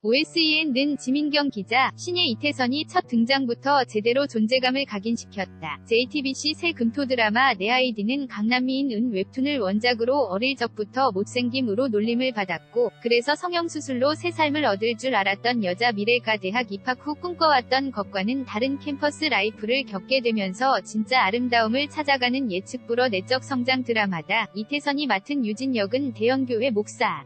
OSEN는 지민경 기자, 신예 이태선이 첫 등장부터 제대로 존재감을 각인시켰다. JTBC 새 금토 드라마 내 아이디는 강남미인 은 웹툰을 원작으로 어릴 적부터 못생김으로 놀림을 받았고, 그래서 성형수술로 새 삶을 얻을 줄 알았던 여자 미래가 대학 입학 후 꿈꿔왔던 것과는 다른 캠퍼스 라이프를 겪게 되면서 진짜 아름다움을 찾아가는 예측 불허 내적 성장 드라마다. 이태선이 맡은 유진 역은 대형교회 목사.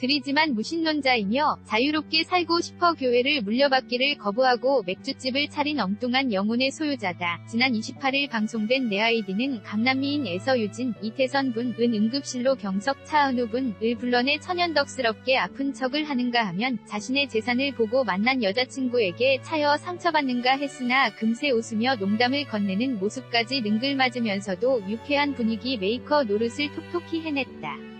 들이지만 무신론자이며 자유롭게 살고 싶어 교회를 물려받기를 거부하고 맥주집을 차린 엉뚱한 영혼의 소유자다. 지난 28일 방송된 내 아이디는 강남미인 에서 유진, 이태선 분 은 응급실로 경석 차은우 분 을 불러내 천연덕스럽게 아픈 척을 하는가 하면 자신의 재산을 보고 만난 여자친구에게 차여 상처받는가 했으나 금세 웃으며 농담을 건네는 모습까지 능글맞으면서도 유쾌한 분위기 메이커 노릇을 톡톡히 해냈다.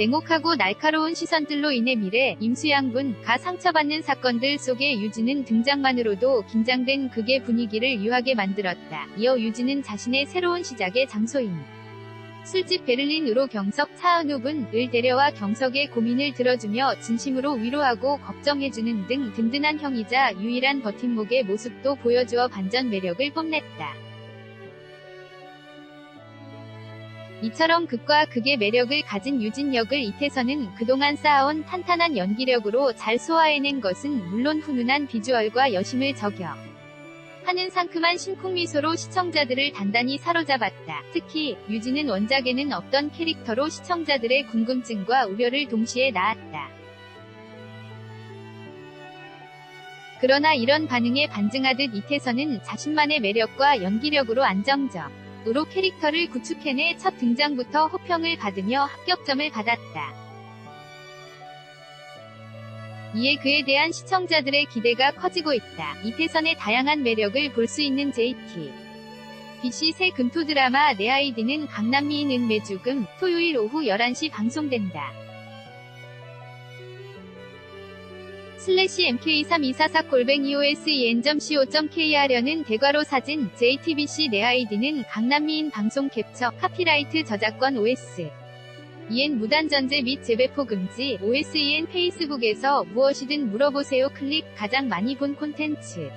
냉혹하고 날카로운 시선들로 인해 미래, 임수양분, 가 상처받는 사건들 속에 유진은 등장만으로도 긴장된 극의 분위기를 유하게 만들었다. 이어 유진은 자신의 새로운 시작의 장소인 술집 베를린으로 경석 차은우 분을 데려와 경석의 고민을 들어주며 진심으로 위로하고 걱정해주는 등 든든한 형이자 유일한 버팀목의 모습도 보여주어 반전 매력을 뽐냈다. 이처럼 극과 극의 매력을 가진 유진 역을 이태선은 그동안 쌓아온 탄탄한 연기력으로 잘 소화해낸 것은 물론 훈훈한 비주얼과 여심을 저격. 하는 상큼한 심쿵 미소로 시청자들을 단단히 사로잡았다. 특히 유진은 원작에는 없던 캐릭터로 시청자들의 궁금증과 우려를 동시에 낳았다. 그러나 이런 반응에 반증하듯 이태선은 자신만의 매력과 연기력으로 안정적. 으로 캐릭터를 구축해내 첫 등장부터 호평을 받으며 합격점을 받았다. 이에 그에 대한 시청자들의 기대가 커지고 있다. 이태선의 다양한 매력을 볼 수 있는 JT. BC 새 금토 드라마 내 아이디는 강남미인 은 매주 금, 토요일 오후 11시 방송된다. 슬래시 mk32444골뱅이 osen.co.kr여는 대괄호 사진 JTBC 내 아이디는 강남미인 방송 캡처 카피라이트 저작권 OS EN 무단전제 및 재배포 금지 OSEN 페이스북에서 무엇이든 물어보세요 클릭 가장 많이 본 콘텐츠